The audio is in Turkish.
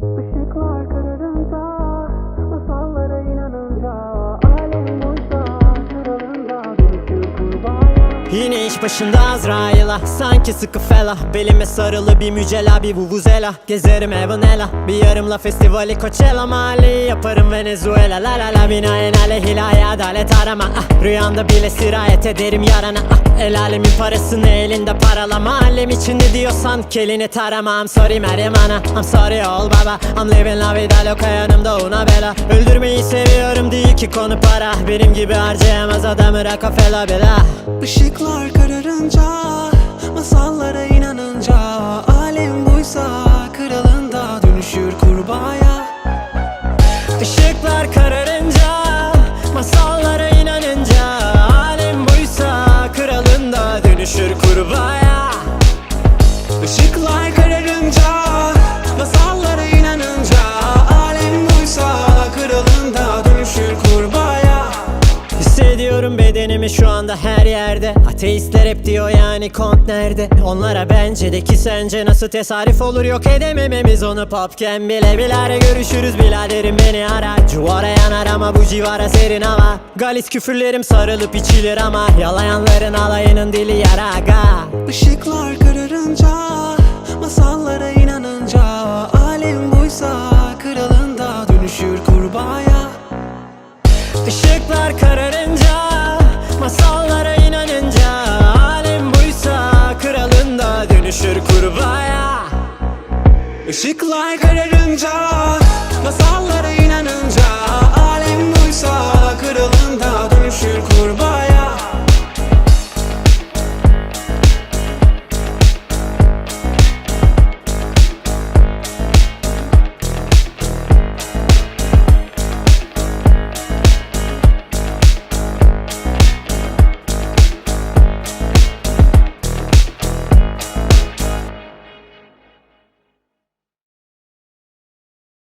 Okay. Yine iş başında Azrail'a Sanki sıkı fela Belime sarılı bir mücella bir vuvuzela. Gezerim Evanela Bir yarımla festivali Coachella Mahalleyi yaparım Venezuela La la la. Binaen aleyhilahi adalet arama. Ah, Rüyamda bile sirayet ederim yarana. Ah, El alemin parasını elinde parala Mahallem içinde diyorsan kelini tarama. I'm sorry Meryem ana I'm sorry ol baba. I'm living la vida loca yanımda una bela. Öldürmeyi seviyorum değil ki konu para. Benim gibi harcayamaz adamı Rockefeller bela Işıklar kararınca, masallara inanınca Alem buysa kralında dönüşür kurbağaya. Işıklar kararınca Masallara inanınca Alem buysa Kralında dönüşür kurbağaya. Işıklar kararınca, masallara inanınca Alem buysa kralında dönüşür kurbağaya. Hissediyorum bedenimi şu anda her yerde Ateistler hep diyor yani kont nerede? Onlara bence de ki sence nasıl tesadüf olur? Yok edemememiz onu popken bile. Bilare görüşürüz biraderim beni ara. Cuvara yanar ama bu civara serin hava. Galis küfürlerim sarılıp içilir ama Yalayanların alayının dili yaraga Işıklar kararınca, masallara inanınca Alem buysa kralında dönüşür kurbağaya. Işıklar kararınca Masallara kurbağaya Işıklar kararınca, masallara inanınca Alem buysa kralında dönüşür